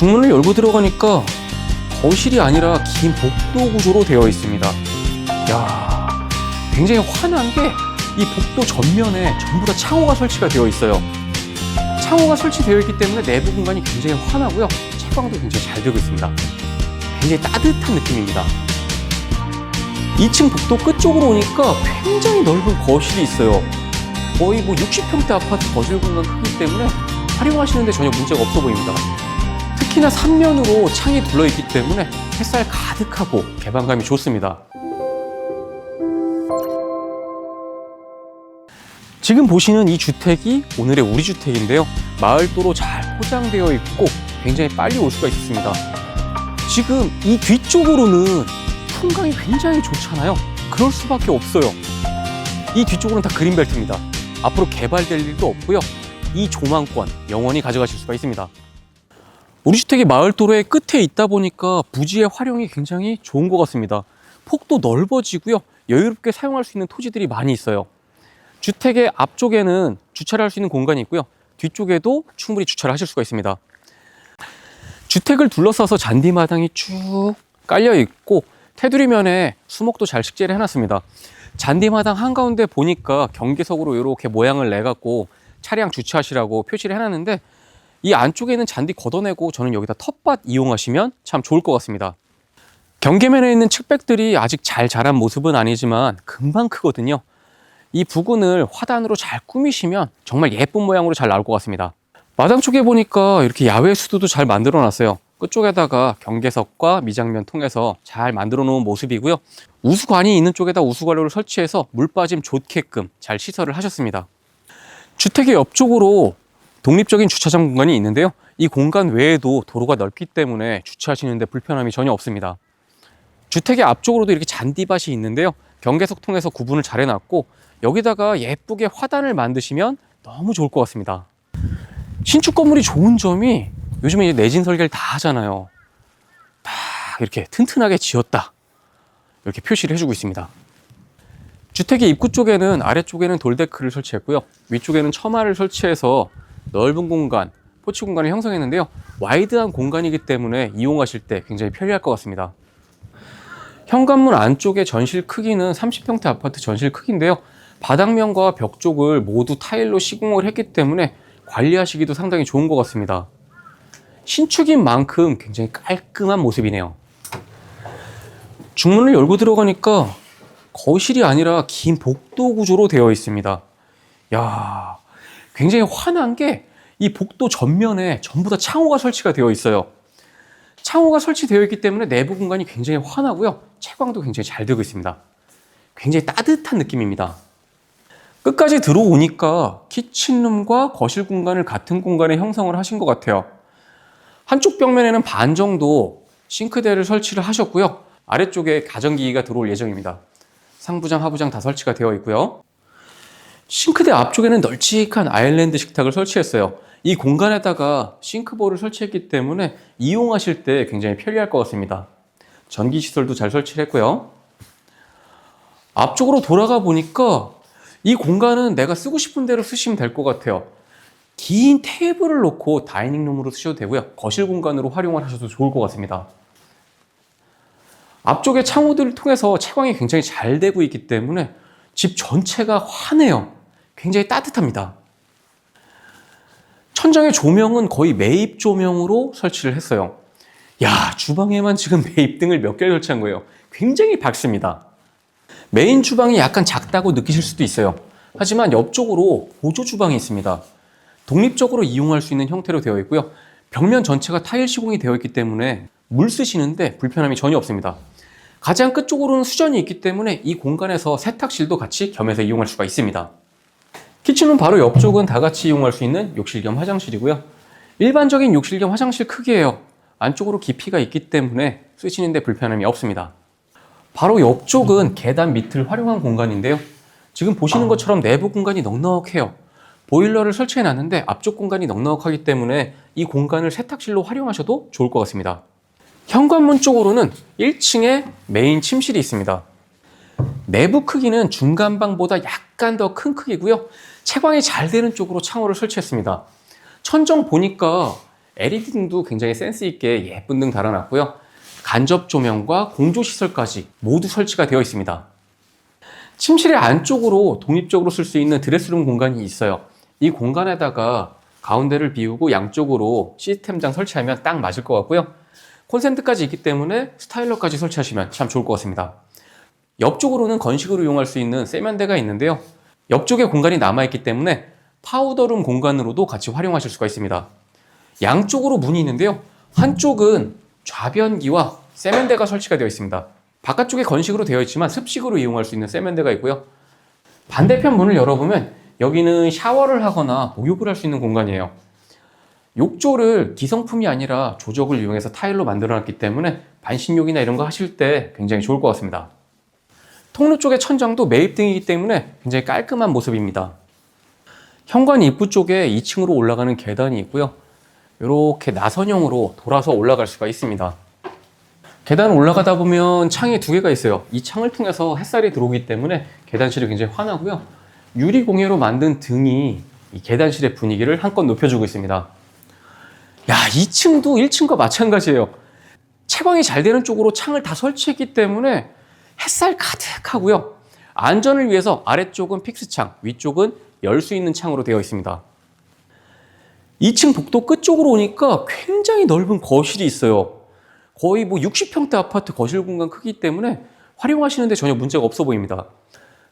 중문을 열고 들어가니까 거실이 아니라 긴 복도 구조로 되어 있습니다. 야, 굉장히 환한 게 이 복도 전면에 전부 다 창호가 설치가 되어 있어요. 창호가 설치되어 있기 때문에 내부 공간이 굉장히 환하고요. 채광도 굉장히 잘 되고 있습니다. 굉장히 따뜻한 느낌입니다. 2층 복도 끝쪽으로 오니까 굉장히 넓은 거실이 있어요. 거의 뭐 60평대 아파트 거실 공간 크기 때문에 활용하시는데 전혀 문제가 없어 보입니다. 특히나 3면으로 창이 둘러있기 때문에 햇살 가득하고 개방감이 좋습니다. 지금 보시는 이 주택이 오늘의 우리 주택인데요. 마을도로 잘 포장되어 있고 굉장히 빨리 올 수가 있습니다. 지금 이 뒤쪽으로는 풍광이 굉장히 좋잖아요. 그럴 수밖에 없어요. 이 뒤쪽으로는 다 그린벨트입니다. 앞으로 개발될 일도 없고요. 이 조망권 영원히 가져가실 수가 있습니다. 우리 주택이 마을 도로의 끝에 있다 보니까 부지의 활용이 굉장히 좋은 것 같습니다. 폭도 넓어지고요. 여유롭게 사용할 수 있는 토지들이 많이 있어요. 주택의 앞쪽에는 주차를 할 수 있는 공간이 있고요. 뒤쪽에도 충분히 주차를 하실 수가 있습니다. 주택을 둘러싸서 잔디마당이 쭉 깔려 있고 테두리면에 수목도 잘 식재를 해놨습니다. 잔디마당 한가운데 보니까 경계석으로 이렇게 모양을 내갖고 차량 주차하시라고 표시를 해놨는데 이 안쪽에 있는 잔디 걷어내고 저는 여기다 텃밭 이용하시면 참 좋을 것 같습니다. 경계면에 있는 측백들이 아직 잘 자란 모습은 아니지만 금방 크거든요. 이 부근을 화단으로 잘 꾸미시면 정말 예쁜 모양으로 잘 나올 것 같습니다. 마당 쪽에 보니까 이렇게 야외 수도도 잘 만들어 놨어요. 끝쪽에다가 경계석과 미장면 통해서 잘 만들어 놓은 모습이고요. 우수관이 있는 쪽에다 우수관로를 설치해서 물 빠짐 좋게끔 잘 시설을 하셨습니다. 주택의 옆쪽으로 독립적인 주차장 공간이 있는데요. 이 공간 외에도 도로가 넓기 때문에 주차하시는데 불편함이 전혀 없습니다. 주택의 앞쪽으로도 이렇게 잔디밭이 있는데요. 경계석 통해서 구분을 잘 해놨고 여기다가 예쁘게 화단을 만드시면 너무 좋을 것 같습니다. 신축 건물이 좋은 점이 요즘에 이제 내진 설계를 다 하잖아요. 딱 이렇게 튼튼하게 지었다. 이렇게 표시를 해주고 있습니다. 주택의 입구 쪽에는 아래쪽에는 돌데크를 설치했고요. 위쪽에는 처마를 설치해서 넓은 공간, 포치 공간을 형성했는데요. 와이드한 공간이기 때문에 이용하실 때 굉장히 편리할 것 같습니다. 현관문 안쪽의 전실 크기는 30평대 아파트 전실 크기인데요. 바닥면과 벽 쪽을 모두 타일로 시공을 했기 때문에 관리하시기도 상당히 좋은 것 같습니다. 신축인 만큼 굉장히 깔끔한 모습이네요. 중문을 열고 들어가니까 거실이 아니라 긴 복도 구조로 되어 있습니다. 야, 굉장히 환한 게 이 복도 전면에 전부 다 창호가 설치가 되어 있어요. 창호가 설치되어 있기 때문에 내부 공간이 굉장히 환하고요. 채광도 굉장히 잘 되고 있습니다. 굉장히 따뜻한 느낌입니다. 끝까지 들어오니까 키친룸과 거실 공간을 같은 공간에 형성을 하신 것 같아요. 한쪽 벽면에는 반 정도 싱크대를 설치를 하셨고요. 아래쪽에 가전기기가 들어올 예정입니다. 상부장, 하부장 다 설치가 되어 있고요. 싱크대 앞쪽에는 널찍한 아일랜드 식탁을 설치했어요. 이 공간에다가 싱크볼을 설치했기 때문에 이용하실 때 굉장히 편리할 것 같습니다. 전기 시설도 잘 설치를 했고요. 앞쪽으로 돌아가 보니까 이 공간은 내가 쓰고 싶은 대로 쓰시면 될 것 같아요. 긴 테이블을 놓고 다이닝룸으로 쓰셔도 되고요. 거실 공간으로 활용을 하셔도 좋을 것 같습니다. 앞쪽에 창호들을 통해서 채광이 굉장히 잘 되고 있기 때문에 집 전체가 환해요. 굉장히 따뜻합니다. 천장의 조명은 거의 매입 조명으로 설치를 했어요. 야, 주방에만 지금 매입등을 몇 개를 설치한 거예요. 굉장히 밝습니다. 메인 주방이 약간 작다고 느끼실 수도 있어요. 하지만 옆쪽으로 보조 주방이 있습니다. 독립적으로 이용할 수 있는 형태로 되어 있고요. 벽면 전체가 타일 시공이 되어 있기 때문에 물 쓰시는데 불편함이 전혀 없습니다. 가장 끝쪽으로는 수전이 있기 때문에 이 공간에서 세탁실도 같이 겸해서 이용할 수가 있습니다. 키친룸 바로 옆쪽은 다 같이 이용할 수 있는 욕실 겸 화장실이고요. 일반적인 욕실 겸 화장실 크기예요. 안쪽으로 깊이가 있기 때문에 쓰시는데 불편함이 없습니다. 바로 옆쪽은 계단 밑을 활용한 공간인데요. 지금 보시는 것처럼 내부 공간이 넉넉해요. 보일러를 설치해 놨는데 앞쪽 공간이 넉넉하기 때문에 이 공간을 세탁실로 활용하셔도 좋을 것 같습니다. 현관문 쪽으로는 1층에 메인 침실이 있습니다. 내부 크기는 중간방보다 약간 더 큰 크기고요. 채광이 잘 되는 쪽으로 창호를 설치했습니다. 천정 보니까 LED 등도 굉장히 센스 있게 예쁜 등 달아놨고요. 간접 조명과 공조 시설까지 모두 설치가 되어 있습니다. 침실의 안쪽으로 독립적으로 쓸 수 있는 드레스룸 공간이 있어요. 이 공간에다가 가운데를 비우고 양쪽으로 시스템장 설치하면 딱 맞을 것 같고요. 콘센트까지 있기 때문에 스타일러까지 설치하시면 참 좋을 것 같습니다. 옆쪽으로는 건식으로 이용할 수 있는 세면대가 있는데요. 옆쪽에 공간이 남아있기 때문에 파우더룸 공간으로도 같이 활용하실 수가 있습니다. 양쪽으로 문이 있는데요. 한쪽은 좌변기와 세면대가 설치가 되어 있습니다. 바깥쪽에 건식으로 되어 있지만 습식으로 이용할 수 있는 세면대가 있고요. 반대편 문을 열어보면 여기는 샤워를 하거나 목욕을 할 수 있는 공간이에요. 욕조를 기성품이 아니라 조적을 이용해서 타일로 만들어 놨기 때문에 반신욕이나 이런 거 하실 때 굉장히 좋을 것 같습니다. 통로 쪽의 천장도 매입등이기 때문에 굉장히 깔끔한 모습입니다. 현관 입구 쪽에 2층으로 올라가는 계단이 있고요. 이렇게 나선형으로 돌아서 올라갈 수가 있습니다. 계단 올라가다 보면 창이 두 개가 있어요. 이 창을 통해서 햇살이 들어오기 때문에 계단실이 굉장히 환하고요. 유리 공예로 만든 등이 이 계단실의 분위기를 한껏 높여주고 있습니다. 야, 2층도 1층과 마찬가지예요. 채광이 잘 되는 쪽으로 창을 다 설치했기 때문에 햇살 가득하고요. 안전을 위해서 아래쪽은 픽스창, 위쪽은 열 수 있는 창으로 되어 있습니다. 2층 복도 끝쪽으로 오니까 굉장히 넓은 거실이 있어요. 거의 뭐 60평대 아파트 거실 공간 크기 때문에 활용하시는데 전혀 문제가 없어 보입니다.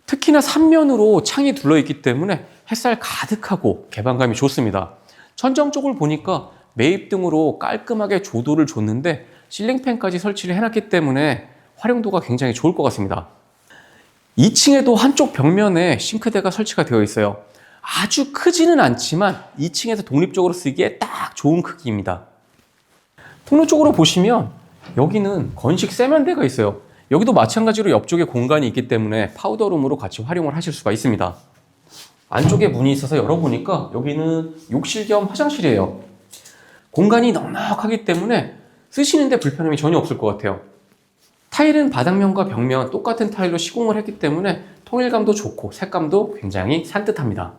특히나 3면으로 창이 둘러 있기 때문에 햇살 가득하고 개방감이 좋습니다. 천정 쪽을 보니까 매입 등으로 깔끔하게 조도를 줬는데 실링팬까지 설치를 해놨기 때문에 활용도가 굉장히 좋을 것 같습니다. 2층에도 한쪽 벽면에 싱크대가 설치가 되어 있어요. 아주 크지는 않지만 2층에서 독립적으로 쓰기에 딱 좋은 크기입니다. 통로 쪽으로 보시면 여기는 건식 세면대가 있어요. 여기도 마찬가지로 옆쪽에 공간이 있기 때문에 파우더룸으로 같이 활용을 하실 수가 있습니다. 안쪽에 문이 있어서 열어보니까 여기는 욕실 겸 화장실이에요. 공간이 넉넉하기 때문에 쓰시는데 불편함이 전혀 없을 것 같아요. 타일은 바닥면과 벽면 똑같은 타일로 시공을 했기 때문에 통일감도 좋고 색감도 굉장히 산뜻합니다.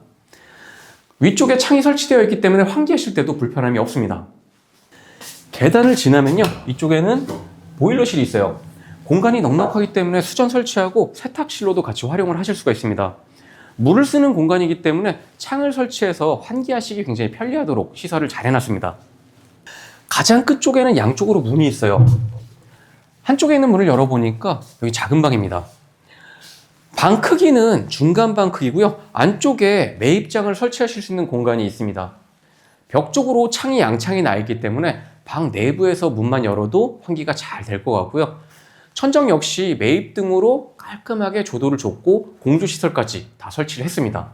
위쪽에 창이 설치되어 있기 때문에 환기하실 때도 불편함이 없습니다. 계단을 지나면요, 이쪽에는 보일러실이 있어요. 공간이 넉넉하기 때문에 수전 설치하고 세탁실로도 같이 활용을 하실 수가 있습니다. 물을 쓰는 공간이기 때문에 창을 설치해서 환기하시기 굉장히 편리하도록 시설을 잘 해놨습니다. 가장 끝쪽에는 양쪽으로 문이 있어요. 한쪽에 있는 문을 열어보니까 여기 작은 방입니다. 방 크기는 중간 방 크기고요. 안쪽에 매입장을 설치하실 수 있는 공간이 있습니다. 벽 쪽으로 창이 양창이 나 있기 때문에 방 내부에서 문만 열어도 환기가 잘 될 것 같고요. 천정 역시 매입 등으로 깔끔하게 조도를 줬고 공조 시설까지 다 설치를 했습니다.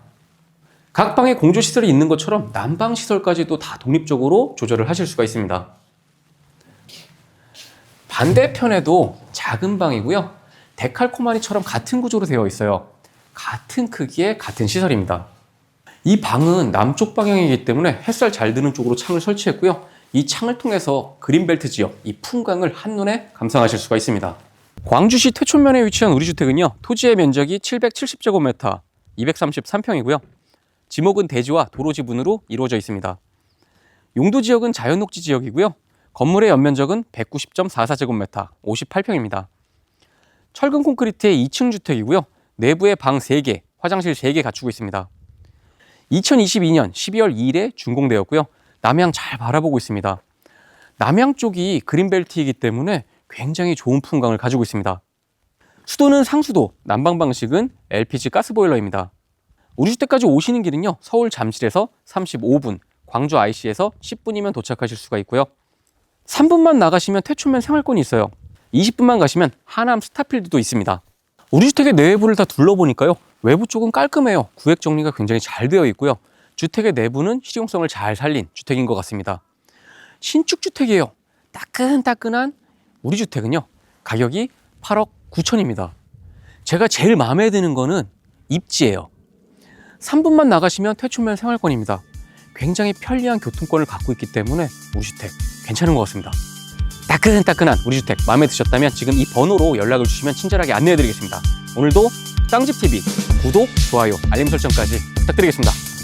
각 방에 공조 시설이 있는 것처럼 난방 시설까지도 다 독립적으로 조절을 하실 수가 있습니다. 반대편에도 작은 방이고요. 데칼코마니처럼 같은 구조로 되어 있어요. 같은 크기의 같은 시설입니다. 이 방은 남쪽 방향이기 때문에 햇살 잘 드는 쪽으로 창을 설치했고요. 이 창을 통해서 그린벨트 지역, 이 풍광을 한눈에 감상하실 수가 있습니다. 광주시 퇴촌면에 위치한 우리 주택은요. 토지의 면적이 770제곱미터, 233평이고요. 지목은 대지와 도로 지분으로 이루어져 있습니다. 용도 지역은 자연녹지 지역이고요. 건물의 연면적은 190.44제곱미터, 58평입니다. 철근 콘크리트의 2층 주택이고요. 내부에 방 3개, 화장실 3개 갖추고 있습니다. 2022년 12월 2일에 준공되었고요. 남향 잘 바라보고 있습니다. 남향 쪽이 그린벨트이기 때문에 굉장히 좋은 풍광을 가지고 있습니다. 수도는 상수도, 난방 방식은 LPG 가스보일러입니다. 우리 주택까지 오시는 길은요. 서울 잠실에서 35분, 광주 IC에서 10분이면 도착하실 수가 있고요. 3분만 나가시면 태초면 생활권이 있어요. 20분만 가시면 하남 스타필드도 있습니다. 우리 주택의 내부를 다 둘러보니까요. 외부 쪽은 깔끔해요. 구획 정리가 굉장히 잘 되어 있고요. 주택의 내부는 실용성을 잘 살린 주택인 것 같습니다. 신축 주택이에요. 따끈따끈한 우리 주택은요. 가격이 8억 9천입니다. 제가 제일 마음에 드는 거는 입지예요. 3분만 나가시면 퇴촌면 생활권입니다. 굉장히 편리한 교통권을 갖고 있기 때문에 우리 주택 괜찮은 것 같습니다. 따끈따끈한 우리 주택 마음에 드셨다면 지금 이 번호로 연락을 주시면 친절하게 안내해 드리겠습니다. 오늘도 짱집TV 구독, 좋아요, 알림 설정까지 부탁드리겠습니다.